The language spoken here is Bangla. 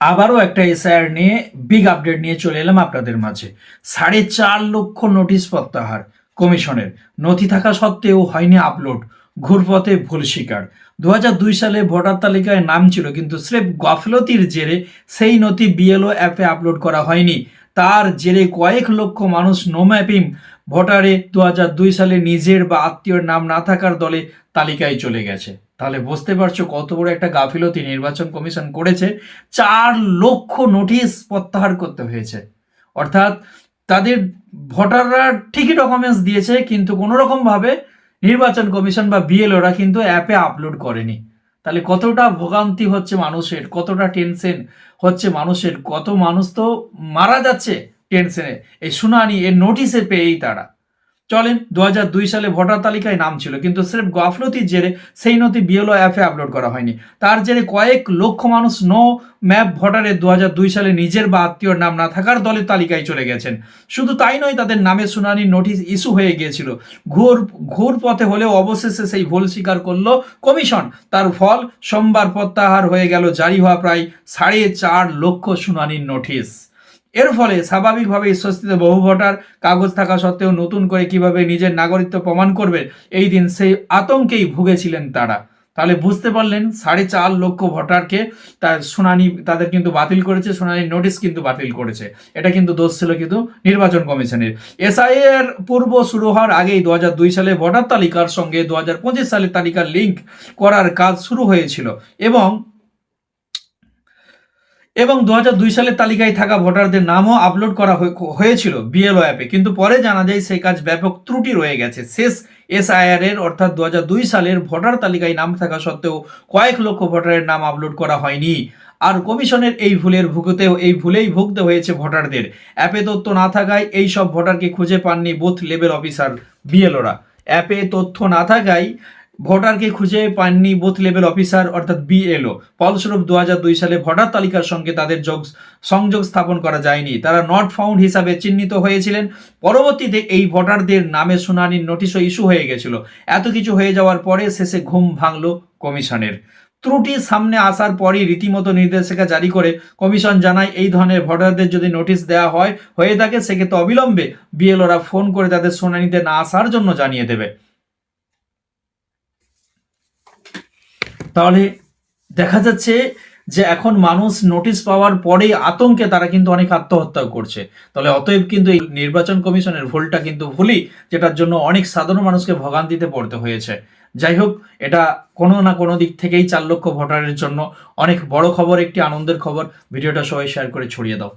আবারও একটা এসআইআর নিয়ে বিগ আপডেট নিয়ে চলে এলাম আপনাদের মাঝে। সাড়ে চার লক্ষ নোটিশ প্রত্যাহার কমিশনের। নথি থাকা সত্ত্বেও হয়নি আপলোড ঘুরপথে ভুল স্বীকার। দু দুই সালে ভোটার তালিকায় নাম ছিল, কিন্তু স্রেফ গাফলতির জেরে সেই নথি বিএলও অ্যাপে আপলোড করা হয়নি। তার জেরে কয়েক লক্ষ মানুষ নো ম্যাপিং ভোটারে দু সালে নিজের বা আত্মীয়র নাম না থাকার দলে তালিকায় চলে গেছে। তাহলে বুঝতে পারছ কত বড় একটা গাফিলতি নির্বাচন কমিশন করেছে। চার লক্ষ নোটিশ প্রত্যাহার করতে হয়েছে। অর্থাৎ তাদের ভোটাররা ঠিকই ডকুমেন্টস দিয়েছে, কিন্তু কোনো রকমভাবে নির্বাচন কমিশন বা বিএলওরা কিন্তু অ্যাপে আপলোড করেনি। তাহলে কতটা ভোগান্তি হচ্ছে মানুষের, কতটা টেনশন হচ্ছে মানুষের, কত মানুষ তো মারা যাচ্ছে টেনশনে এই শুনানি এর নোটিশে পেয়েই তারা। চলেন দু সালে ভোটার তালিকায় নাম ছিল, কিন্তু স্রেফ গাফলতির জেরে সেই নথি বিএলও অ্যাপে আপলোড করা হয়নি। তার জেরে কয়েক লক্ষ মানুষ নো ম্যাপ ভোটারে দু সালে নিজের বা আত্মীয়র নাম না থাকার দলের তালিকায় চলে গেছেন। শুধু তাই নয়, তাদের নামে শুনানির নোটিশ ইস্যু হয়ে গিয়েছিল। ঘোর ঘোর পথে হলেও অবশেষে সেই ভুল স্বীকার করল কমিশন। তার ফল, সোমবার প্রত্যাহার হয়ে গেল জারি হওয়া প্রায় সাড়ে চার লক্ষ শুনানির নোটিশ এর ফলে স্বাভাবিকভাবে স্বস্তিতে বহু ভোটার কাগজ থাকা সত্ত্বেও নতুন করে কীভাবে নিজের নাগরিকত্ব প্রমাণ করবে এই দিন সেই আতঙ্কেই ভুগেছিলেন তারা। তাহলে বুঝতে পারলেন, সাড়ে চার লক্ষ ভোটারকে তার শুনানি, তাদের কিন্তু বাতিল করেছে শুনানির নোটিশ কিন্তু বাতিল করেছে। এটা কিন্তু দোষ ছিল কিন্তু নির্বাচন কমিশনের। এসআই এর পূর্ব শুরু হওয়ার আগেই দু সালে ভোটার তালিকার সঙ্গে দু হাজার পঁচিশ সালের তালিকার লিঙ্ক করার কাজ শুরু হয়েছিল এবং এবং দু সালের তালিকায় থাকা ভোটারদের নামও আপলোড করা হয়েছিল বিএলও অ্যাপে। কিন্তু পরে জানা যায় সেই কাজ ব্যাপক ত্রুটি রয়ে গেছে। শেষ এসআইআর এর অর্থাৎ দু সালের ভোটার তালিকায় নাম থাকা সত্ত্বেও কয়েক লক্ষ ভোটারের নাম আপলোড করা হয়নি। আর কমিশনের এই ভুলের ভুগতেও, এই ভুলেই ভুগতে হয়েছে ভোটারদের। অ্যাপে তথ্য না থাকায় এই সব ভোটারকে খুঁজে পাননি বুথ লেভেল অফিসার বিএলওরা। অ্যাপে তথ্য না থাকায় ভোটারকে খুঁজে পাননি বুথ লেভেল অফিসার অর্থাৎ বিএলও ফলস্বরূপ দু দুই সালে ভোটার তালিকার সঙ্গে তাদের যোগ, সংযোগ স্থাপন করা যায়নি। তারা নট ফাউন্ড হিসাবে চিহ্নিত হয়েছিলেন। পরবর্তীতে এই ভোটারদের নামে শুনানির নোটিশও ইস্যু হয়ে গেছিল। এত কিছু হয়ে যাওয়ার পরে শেষে ঘুম ভাঙল কমিশনের। ত্রুটি সামনে আসার পরই রীতিমতো নির্দেশিকা জারি করে কমিশন জানায়, এই ধরনের ভোটারদের যদি নোটিশ দেওয়া হয়, হয়ে থাকে, সেক্ষেত্রে অবিলম্বে বিএলওরা ফোন করে তাদের শুনানিতে না আসার জন্য জানিয়ে দেবে। তাহলে দেখা যাচ্ছে যে এখন মানুষ নোটিশ পাওয়ার পরেই আতঙ্কে তারা কিন্তু অনেক আত্মহত্যাও করছে। তাহলে অতএব কিন্তু এই নির্বাচন কমিশনের ভুলটা কিন্তু ভুলই, যেটার জন্য অনেক সাধারণ মানুষকে ভোগান্তিতে পড়তে হয়েছে। যাই হোক, এটা কোনো না কোনো দিক থেকেই চার লক্ষ ভোটারের জন্য অনেক বড় খবর, একটি আনন্দের খবর। ভিডিওটা সবাই শেয়ার করে ছড়িয়ে দাও।